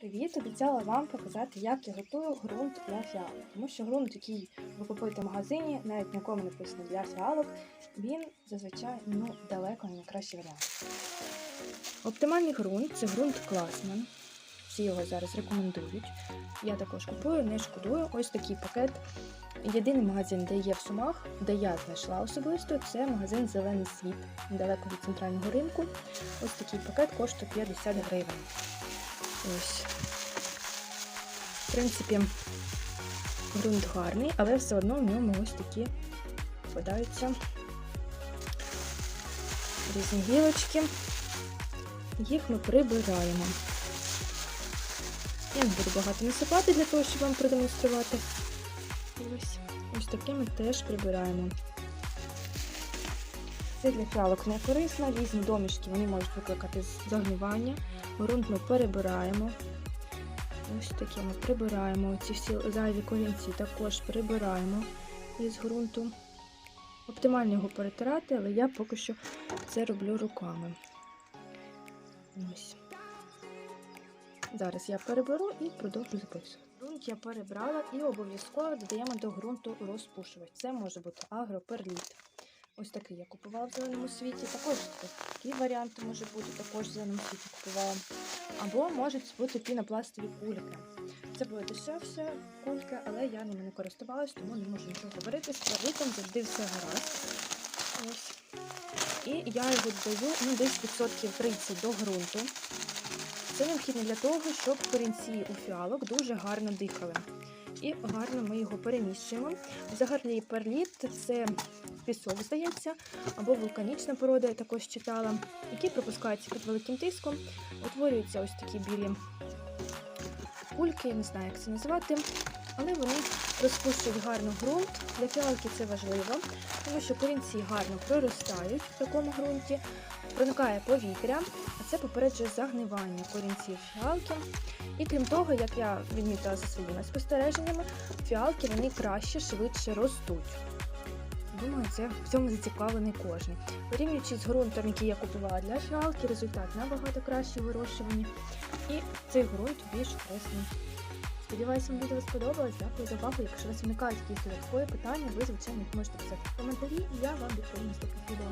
Привіт! Обіцяла вам показати, як я готую ґрунт для фіалок. Тому що ґрунт, який ви купуєте в магазині, навіть нікому не написано для фіалок, він зазвичай ну, далеко не найкращий варіант. Оптимальний ґрунт це ґрунт Класман. Всі його зараз рекомендують. Я також купую, не шкодую. Ось такий пакет. Єдиний магазин, де є в сумах, де я знайшла особисто, це магазин Зелений світ, недалеко від центрального ринку. Ось такий пакет коштує 50 гривень. Ось. В принципі, ґрунт гарний, але все одно в ньому ось такі попадаються різні гілочки. Їх ми прибираємо. Я не буду багато насипати для того, щоб вам продемонструвати. Ось, ось таке ми теж прибираємо. Це для фіалок не корисно, різні домішки вони можуть викликати загнивання. Грунт ми перебираємо. Ось таке ми прибираємо. Ці всі зайві корінці також прибираємо із ґрунту. Оптимально його перетирати, але я поки що це роблю руками. Ось. Зараз я переберу і продовжу записувати. Ґрунт я перебрала і обов'язково додаємо до ґрунту розпушувач. Це може бути агроперліт. Ось такий я купувала в зеленому світі. Також такі варіанти може бути, також в зеленому світі купувала. Або можуть бути пінопластові кульки. Це були дешевші кульки, але я ними не користувалась, тому не можу нічого говорити. З первиком завжди все гаразд. Ось. І я його додаю ну, десь відсотків 30 до ґрунту. Це необхідно для того, щоб корінці у фіалок дуже гарно дихали. І гарно ми його переміщуємо. Взагалі перліт це пісок, здається, або вулканічна порода, я також читала, які пропускаються під великим тиском. Утворюються ось такі білі кульки, не знаю, як це називати, але вони розпушують гарно ґрунт. Для фіалки це важливо, тому що корінці гарно проростають в такому ґрунті, проникає повітря, а це попереджує загнивання корінців фіалки. І крім того, як я відмітила за своїми спостереженнями, фіалки вони краще, швидше ростуть. Думаю, це в цьому зацікавлений кожен. Порівнюючи з ґрунтом, який я купувала для фіалки, результат набагато кращий у вирощуванні. І цей ґрунт більш корисний. Сподіваюся, вам відео сподобалось. Дякую за увагу. Якщо у вас виникають якісь додаткові питання, ви, звичайно, можете писати в коментарі, і я вам відповім наступних відео.